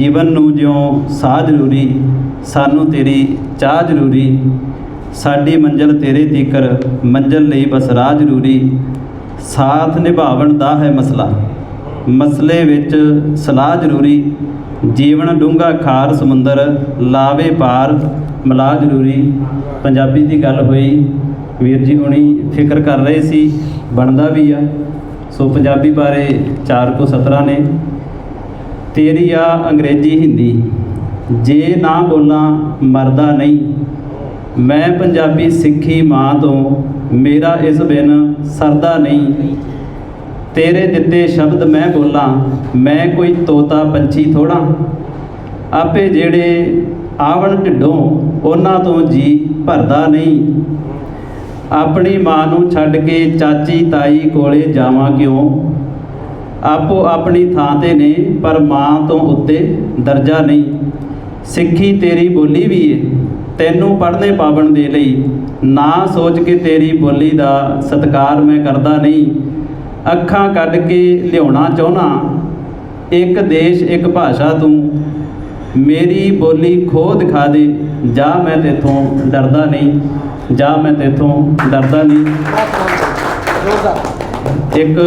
ਜੀਵਨ ਨੂੰ ਜਿਉਂ ਸਾਹ ਜ਼ਰੂਰੀ, ਸਾਨੂੰ ਤੇਰੀ ਚਾਹ ਜ਼ਰੂਰੀ। ਸਾਡੀ ਮੰਜ਼ਲ ਤੇਰੇ ਤੀਕਰ, ਮੰਜ਼ਲ ਲਈ ਬਸ ਰਾਹ ਜ਼ਰੂਰੀ। ਸਾਥ ਨਿਭਾਵਣ ਦਾ ਹੈ ਮਸਲਾ। ਮਸਲੇ ਵਿੱਚ ਸਲਾਹ ਜ਼ਰੂਰੀ। ਜੀਵਨ ਡੂੰਘਾ ਖਾਰ ਸਮੁੰਦਰ, ਲਾਵੇ ਪਾਰ, ਮਲਾਹ ਜ਼ਰੂਰੀ। ਪੰਜਾਬੀ ਦੀ ਗੱਲ ਹੋਈ, ਵੀਰ ਜੀ ਹੁਣੀ ਫਿਕਰ ਕਰ ਰਹੇ ਸੀ, ਬਣਦਾ ਵੀ ਆ। ਸੋ ਪੰਜਾਬੀ ਬਾਰੇ ਚਾਰ ਕੋ ਸਤਰਾਂ ਨੇ। ਤੇਰੀ ਆ ਅੰਗਰੇਜ਼ੀ ਹਿੰਦੀ। ਜੇ ਨਾ ਬੋਲਾਂ, ਮਰਦਾ ਨਹੀਂ। ਮੈਂ ਪੰਜਾਬੀ ਸਿੱਖੀ ਮਾਂ ਤੋਂ, ਮੇਰਾ ਇਸ ਬਿਨ ਸਰਦਾ ਨਹੀਂ। ਤੇਰੇ ਦਿੱਤੇ ਸ਼ਬਦ ਮੈਂ ਬੋਲਾਂ, ਮੈਂ ਕੋਈ ਤੋਤਾ ਪੰਛੀ ਥੋੜਾ ਆਪੇ ਜਿਹੜੇ ਆਵਣ ਢਿੱਡੋਂ, ਉਹਨਾਂ ਤੋਂ ਜੀ ਭਰਦਾ ਨਹੀਂ। ਆਪਣੀ ਮਾਂ ਨੂੰ ਛੱਡ ਕੇ ਚਾਚੀ ਤਾਈ ਕੋਲੇ ਜਾਵਾਂ ਕਿਉਂ? ਆਪੋ ਆਪਣੀ ਥਾਂ ਤੇ ਨੇ ਪਰ ਮਾਂ ਤੋਂ ਉੱਤੇ ਦਰਜਾ ਨਹੀਂ। ਸਿੱਖੀ ਤੇਰੀ ਬੋਲੀ ਵੀ ਏ ਤੈਨੂੰ ਪੜ੍ਹਨੇ ਪਾਵਣ ਦੇ ਲਈ। ਨਾ ਸੋਚ ਕੇ ਤੇਰੀ ਬੋਲੀ ਦਾ ਸਤਿਕਾਰ ਮੈਂ ਕਰਦਾ ਨਹੀਂ। ਅੱਖਾਂ ਕੱਢ ਕੇ ਲਿਆਉਣਾ ਚਾਹੁੰਨਾ ਇੱਕ ਦੇਸ਼ ਇੱਕ ਭਾਸ਼ਾ ਤੂੰ। ਮੇਰੀ ਬੋਲੀ ਖੋ ਦਿਖਾ ਦੇ ਜਾ ਮੈਂ ਤੇਥੋਂ ਡਰਦਾ ਨਹੀਂ। ਜਾ ਮੈਂ ਤੇਥੋਂ ਡਰਦਾ ਨਹੀਂ। ਇੱਕ